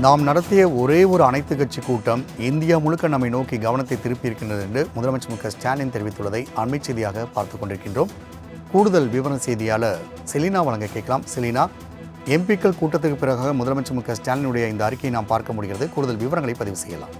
நாம் நடத்திய ஒரே ஒரு அனைத்து கட்சி கூட்டம் இந்தியா முழுக்க நம்மை நோக்கி கவனத்தை திருப்பி இருக்கின்றது என்று முதலமைச்சர் மு க ஸ்டாலின் தெரிவித்துள்ளதை அண்மை செய்தியாக பார்த்துக் கொண்டிருக்கின்றோம். கூடுதல் விவர செய்தியாளர் செலினா வழங்க கேட்கலாம். செலினா எம்பிக்கள் கூட்டத்துக்கு பிறகு முதலமைச்சர் மு க ஸ்டாலினுடைய இந்த அறிக்கையை நாம் பார்க்க முடிகிறது. கூடுதல் விவரங்களை பதிவு செய்யலாம்.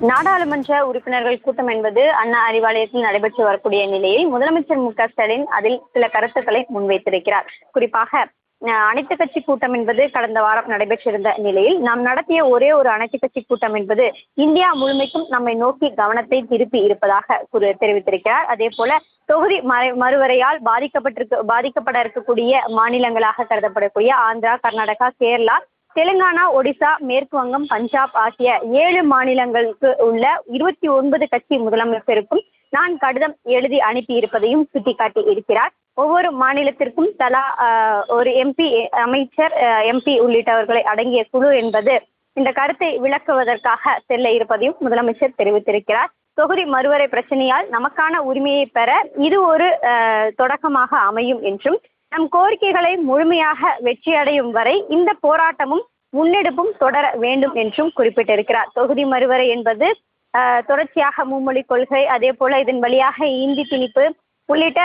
நாடாளுமன்ற உறுப்பினர்கள் கூட்டம் என்பது அண்ணா அறிவாலயத்தில் நடைபெற்று வரக்கூடிய நிலையில் முதலமைச்சர் மு க ஸ்டாலின் அதில் சில கருத்துக்களை முன்வைத்திருக்கிறார். குறிப்பாக அனைத்து கட்சி கூட்டம் என்பது கடந்த வாரம் நடைபெற்றிருந்த நிலையில் நாம் நடத்திய ஒரே ஒரு அனைத்து கட்சி கூட்டம் என்பது இந்தியா முழுமைக்கும் நம்மை நோக்கி கவனத்தை திருப்பி இருப்பதாக தெரிவித்திருக்கிறார். அதே போல தொகுதி மறை- மறுவரையால் பாதிக்கப்பட்டிருக்க பாதிக்கப்பட இருக்கக்கூடிய மாநிலங்களாக கருதப்படக்கூடிய ஆந்திரா கர்நாடகா கேரளா தெலுங்கானா ஒடிசா மேற்கு வங்கம் பஞ்சாப் ஆகிய ஏழு மாநிலங்களுக்கு உள்ள இருபத்தி ஒன்பது கட்சி முதலமைச்சருக்கும் நான் கடிதம் எழுதி அனுப்பி இருப்பதையும் சுட்டிக்காட்டி இருக்கிறார். ஒவ்வொரு மாநிலத்திற்கும் தலா ஆஹ், ஒரு எம்பி அமைச்சர் எம்பி உள்ளிட்டவர்களை அடங்கிய குழு என்பது இந்த கருத்தை விளக்குவதற்காக செல்ல இருப்பதையும் முதலமைச்சர் தெரிவித்திருக்கிறார். தொகுதி மறுவரை பிரச்சனையால் நமக்கான உரிமையை பெற இது ஒரு தொடக்கமாக அமையும் என்றும் நம் கோரிக்கைகளை முழுமையாக வெற்றியடையும் வரை இந்த போராட்டமும் முன்னெடுப்பும் தொடர வேண்டும் என்றும் குறிப்பிட்டிருக்கிறார். தொகுதி மறுவரை என்பது தொடர்ச்சியாக மும்மொழி கொள்கை அதே போல இதன் வழியாக இந்தி திணிப்பு உள்ளிட்ட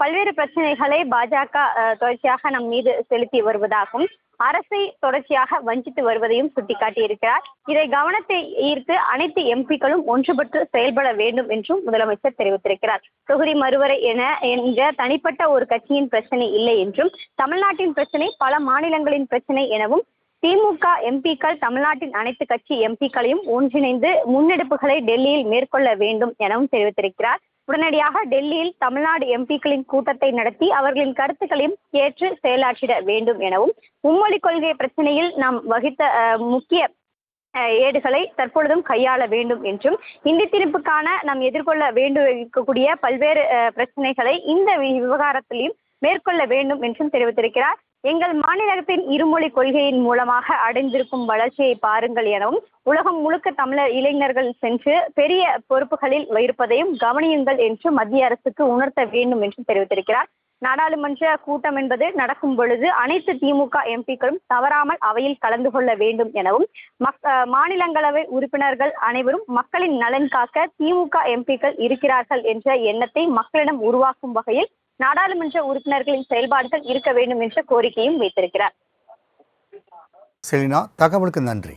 பல்வேறு பிரச்சனைகளை பாஜக தொடர்ச்சியாக நம் மீது செலுத்தி வருவதாகவும் அரசை தொடர்ச்சியாக வஞ்சித்து வருவதையும் சுட்டிக்காட்டியிருக்கிறார். இதை கவனத்தை ஈர்த்து அனைத்து எம்பிக்களும் ஒன்றுபட்டு செயல்பட வேண்டும் என்றும் முதலமைச்சர் தெரிவித்திருக்கிறார். தொகுதி மறுவரை என என்ற தனிப்பட்ட ஒரு கட்சியின் பிரச்சனை இல்லை என்றும் தமிழ்நாட்டின் பிரச்சனை பல மாநிலங்களின் பிரச்சனை எனவும் திமுக எம்பிக்கள் தமிழ்நாட்டின் அனைத்து கட்சி எம்பிக்களையும் ஒன்றிணைந்து முன்னெடுப்புகளை டெல்லியில் மேற்கொள்ள வேண்டும் எனவும் தெரிவித்திருக்கிறார். உடனடியாக டெல்லியில் தமிழ்நாடு எம்பிக்களின் கூட்டத்தை நடத்தி அவர்களின் கருத்துக்களையும் ஏற்று செயலாற்றிட வேண்டும் எனவும் மும்மொழி கொள்கை பிரச்சனையில் நாம் வகித்த அஹ், முக்கிய அஹ், ஏடுகளை தற்பொழுதும் கையாள வேண்டும் என்றும் இந்தி திணிப்புக்கான நாம் எதிர்கொள்ள வேண்டும் இருக்கக்கூடிய பல்வேறு பிரச்சனைகளை இந்த வி- விவகாரத்திலையும் மேற்கொள்ள வேண்டும் என்றும் தெரிவித்திருக்கிறார். எங்கள் மாநிலத்தின் இருமொழி கொள்கையின் மூலமாக அடைந்திருக்கும் வளர்ச்சியை பாருங்கள் எனவும் உலகம் முழுக்க தமிழர் இளைஞர்கள் சென்று பெரிய பொறுப்புகளில் இருப்பதையும் கவனியுங்கள் என்று மத்திய அரசுக்கு உணர்த்த வேண்டும் என்றும் தெரிவித்திருக்கிறார். நாடாளுமன்ற கூட்டம் என்பது நடக்கும் பொழுது அனைத்து திமுக எம்பிக்களும் தவறாமல் அவையில் கலந்து கொள்ள வேண்டும் எனவும் மக்- மாநிலங்களவை உறுப்பினர்கள் அனைவரும் மக்களின் நலன் காக்க திமுக எம்பிக்கள் இருக்கிறார்கள் என்ற எண்ணத்தை மக்களிடம் உருவாக்கும் வகையில் நாடாளுமன்ற உறுப்பினர்களின் செயல்பாடுகள் இருக்க வேண்டும் என்ற கோரிக்கையும் வைத்திருக்கிறார். செலினா தகவலுக்கு நன்றி.